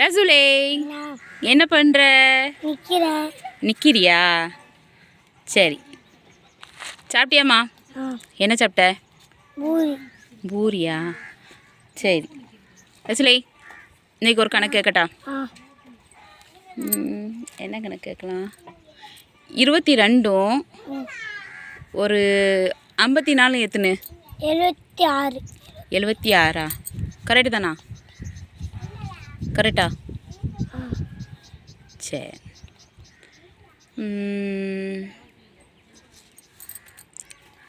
ரசுலே என்ன பண்ணுற நிற்கிறேன் நிற்கிறியா சரி. சாப்பிட்டியாம்மா? என்ன சாப்பிட்ட? பூரி. பூரியா? சரி. ரசுலே இன்னைக்கு ஒரு கணக்கு கேட்கட்டா? என்ன கணக்கு கேட்கலாம்? இருபத்தி ரெண்டும். ஒரு ஐம்பத்தி நாலு எத்தனை எழுபத்தி ஆறு. எழுபத்தி ஆறா? கரெக்டு தானா? கரெக்டா? சரி ம்,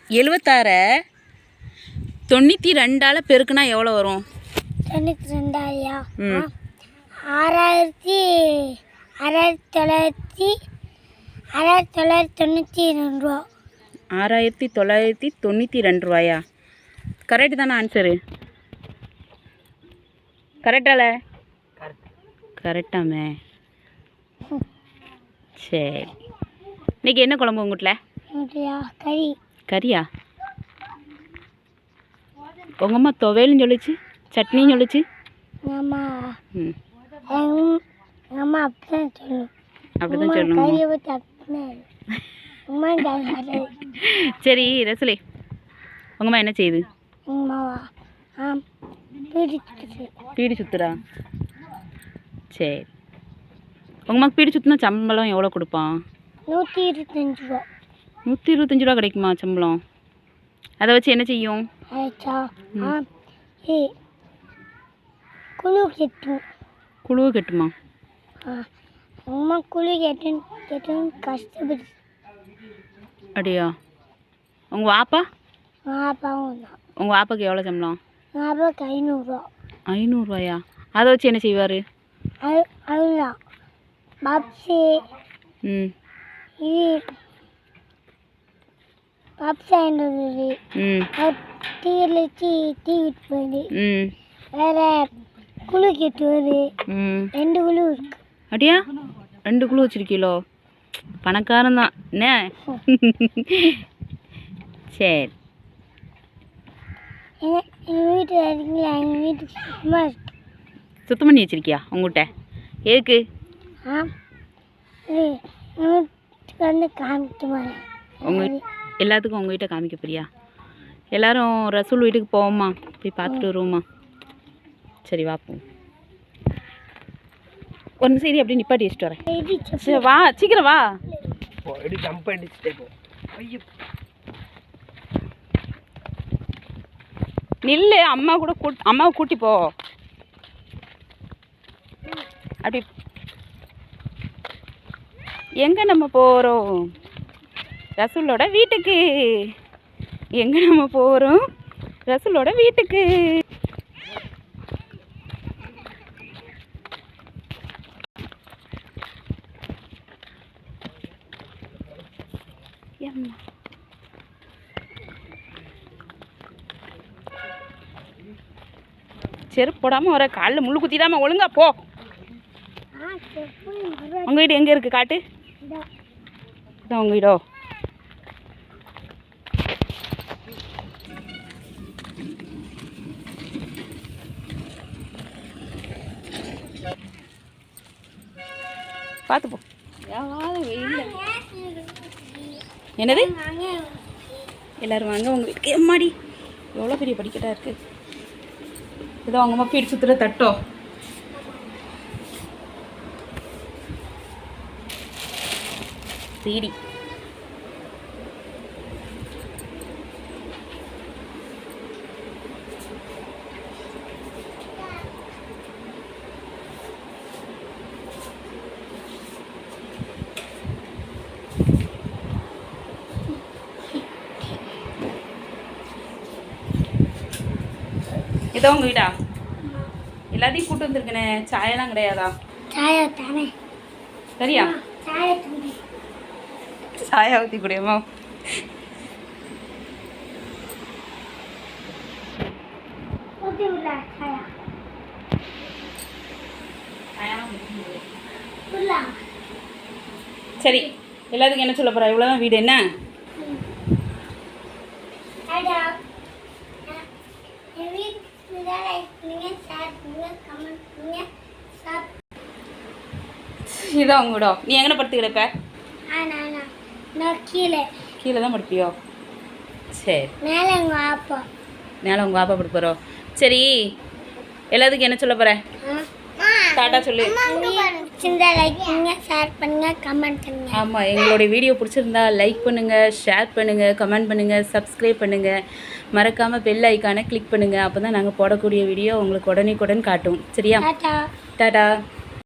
எழுவத்தாறை. தொண்ணூற்றி ரெண்டால் பெருக்குனா எவ்வளோ வரும்? தொண்ணூற்றி ரெண்டாயிரா ம். ஆறாயிரத்தி ஆறாயிரத்தி தொள்ளாயிரத்தி ஆறாயிரத்தி தொள்ளாயிரத்தி தொண்ணூற்றி ரெண்டு ரூபா. ஆறாயிரத்தி தொள்ளாயிரத்தி தொண்ணூற்றி ரெண்டு ரூபாயா? கரெக்டு தானே ஆன்சரு? கரெக்டால? கரெக்டாமே. சரி. இன்னைக்கு என்ன குழம்பு உங்கள் வீட்டில் கறி. கறியா? உங்கள் அம்மா துவையலும் சொல்லிச்சு சட்னியும் சொல்லிச்சு. அம்மா அப்படிதான் சொல்லணும்? சொல்லணுமா அப்படிதான் கறி. சரி ரசலே. உங்கள் அம்மா என்ன செய்யுது? பீடி சுத்துறா சரி. உங்கள் அம்மாக்கு பீடி சுற்றினா சம்பளம் எவ்வளோ கொடுப்பான் நூற்றி இருபத்தஞ்சு ரூபா. நூற்றி இருபத்தஞ்சி ரூபா கிடைக்குமா சம்பளம்? அதை வச்சு என்ன செய்யும்? குழு கெட்டும். குழுவு கட்டுமா? அம்மா குழு கெட்டுன்னு கெட்டுன்னு கஷ்டப்பட்டு. அப்படியா? உங்கள் வாப்பா? மாப்பாவும் தான். உங்கள் வாப்பாக்கு எவ்வளோ சம்பளம்? மாப்பாவுக்கு ஐநூறுரூவா ஐநூறுரூவாயா அதை வச்சு என்ன செய்வார்? அதுதான் பப்ஸு ம். இது பப்ஸ் ஐநூறு ம். டீயில் வச்சு டீ விட்டு போகுது. ம். வேற குழு கெட்டு வருது. ம். ரெண்டு குழு இருக்கு. அப்படியா? ரெண்டு குழு வச்சிருக்கீங்களோ பணக்காரன் தான். என்ன? சரி. எங்கள் வீட்டு இருக்கீங்களா எங்கள் வீட்டுக்கு சும்மா இருக்கு. சுத்தம் பண்ணி வச்சிருக்கியா உங்கள்கிட்ட எதுக்கு? உங்கள் எல்லாத்துக்கும் உங்கள் வீட்டை காமிக்க போறியா? எல்லாரும் ரசூல் வீட்டுக்கு போவோமா போய் பார்த்துட்டு வருவோமா சரி வா போ. ஒரு நிமிஷம் இரு அப்படியே நிப்பாட்டி வச்சுட்டு வரேன். சரி வா சீக்கிரம் வா. ஜம்ப் அடிச்சுட்டே போ. ஐயோ. நில்லு அம்மா கூட கூட் அம்மாவை கூட்டி போ. அப்படி எங்கே நம்ம போகிறோம் ரசூலோட வீட்டுக்கு. எங்கே நம்ம போகிறோம் ரசூலோட வீட்டுக்கு. செருப்பு போடாமல் வர காலில் முள்ளு குத்திடாம ஒழுங்கா போ. உங்கள் வீடு எங்கே இருக்குது காட்டு. இதா. இதான் உங்கள் வீடோ. பார்த்து போ. என்னது? நாங்க எல்லாரும் வாங்க. உங்கள் வீட்டுக்கு எம்மாடி? எவ்வளோ பெரிய படிக்கட்டாக இருக்குது ஏதோ அவங்க அம்மா சுத்துற சுற்றுற தட்டோ. சீடி. ஏதோ உங்கள் வீடா? எல்லாத்தையும் கூட்டு வந்திருக்கனே. சாயெல்லாம் கிடையாதா? சாயா தானே சரியா சாயா சாயா. ஊற்றி குடியுமா சரி எல்லாத்துக்கும் என்ன சொல்ல போகிறா இவ்வளோதான் வீடு என்ன? இதான் உங்க இடம். நீ எங்கே படுத்து கிடப்ப நான் கீழே. கீழே தான் படுப்பியோ சரி. மேலே எங்கள் அப்பா மேலே உங்கள் பாப்பா படுக்க போகிறோம் சரி எல்லாத்துக்கும் என்ன சொல்ல போகிறேன் டாட்டா சொல்லு. பிடிச்சிருந்தா லைக் பண்ணுங்க ஷேர் பண்ணுங்க கமெண்ட் ஆமாம் எங்களுடைய வீடியோ பிடிச்சிருந்தா லைக் பண்ணுங்கள் ஷேர் பண்ணுங்கள் கமெண்ட் பண்ணுங்கள் சப்ஸ்கிரைப் பண்ணுங்கள் மறக்காமல் பெல் ஐக்கானை கிளிக் பண்ணுங்கள் அப்போ தான் நாங்கள் போடக்கூடிய வீடியோ உங்களுக்கு உடனே காட்டும். சரியா? Tata tata